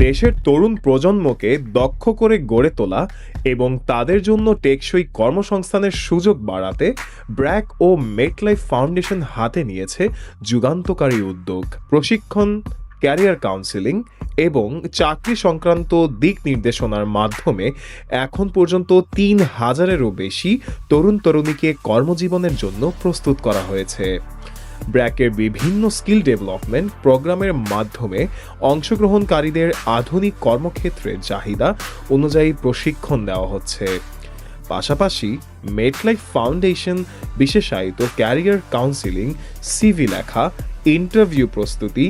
দেশের তরুণ প্রজন্মকে দক্ষ করে গড়ে তোলা এবং তাদের জন্য টেকসই কর্মসংস্থানের সুযোগ বাড়াতে ব্র্যাক ও মেটলাইফ ফাউন্ডেশন হাতে নিয়েছে যুগান্তকারী উদ্যোগ। প্রশিক্ষণ, ক্যারিয়ার কাউন্সেলিং এবং চাকরি সংক্রান্ত দিক নির্দেশনার মাধ্যমে এখন পর্যন্ত তিন হাজারেরও বেশি তরুণ তরুণীকে কর্মজীবনের জন্য প্রস্তুত করা হয়েছে। ব্র্যাকের বিভিন্ন স্কিল ডেভেলপমেন্ট প্রোগ্রামের মাধ্যমে অংশগ্রহণকারীদের আধুনিক কর্মক্ষেত্রের চাহিদা অনুযায়ী প্রশিক্ষণ দেওয়া হচ্ছে। পাশাপাশি মেটলাইফ ফাউন্ডেশন বিশেষায়িত ক্যারিয়ার কাউন্সিলিং, সিভি লেখা, ইন্টারভিউ প্রস্তুতি,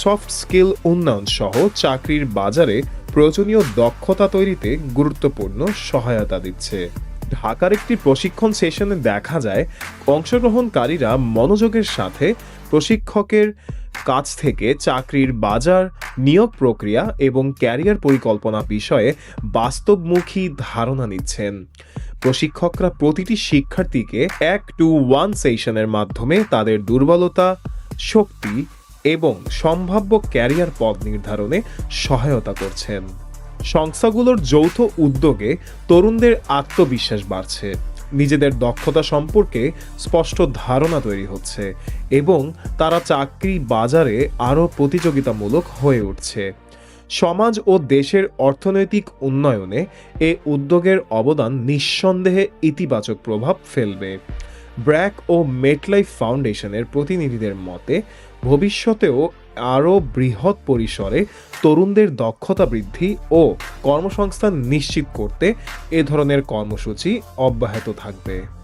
সফট স্কিল উন্নয়ন সহ চাকরির বাজারে প্রয়োজনীয় দক্ষতা তৈরিতে গুরুত্বপূর্ণ সহায়তা দিচ্ছে। ঢাকার একটি প্রশিক্ষণ সেশনে দেখা যায়, অংশগ্রহণকারীরা মনোযোগের সাথে প্রশিক্ষকের কাছ থেকে চাকরির বাজার, নিয়োগ প্রক্রিয়া এবং ক্যারিয়ার পরিকল্পনা বিষয়ে বাস্তবমুখী ধারণা নিচ্ছেন। প্রশিক্ষকরা প্রতিটি শিক্ষার্থীকে এক টু ওয়ান সেশনের মাধ্যমে তাদের দুর্বলতা, শক্তি এবং সম্ভাব্য ক্যারিয়ার পথ নির্ধারণে সহায়তা করছেন। সংস্থাগুলোর যৌথ উদ্যোগে তরুণদের আত্মবিশ্বাস বাড়ছে। নিজেদের দক্ষতা সম্পর্কে স্পষ্ট ধারণা তৈরি হচ্ছে এবং তারা চাকরি বাজারে আরও প্রতিযোগিতামূলক হয়ে উঠছে। সমাজ ও দেশের অর্থনৈতিক উন্নয়নে এ উদ্যোগের অবদান নিঃসন্দেহে ইতিবাচক প্রভাব ফেলবে। ব্র্যাক ও মেটলাইফ ফাউন্ডেশনের প্রতিনিধিদের মতে, ভবিষ্যতেও আরও বৃহৎ পরিসরে তরুণদের দক্ষতা বৃদ্ধি ও কর্মসংস্থান নিশ্চিত করতে এ ধরনের কর্মসূচি অব্যাহত থাকবে।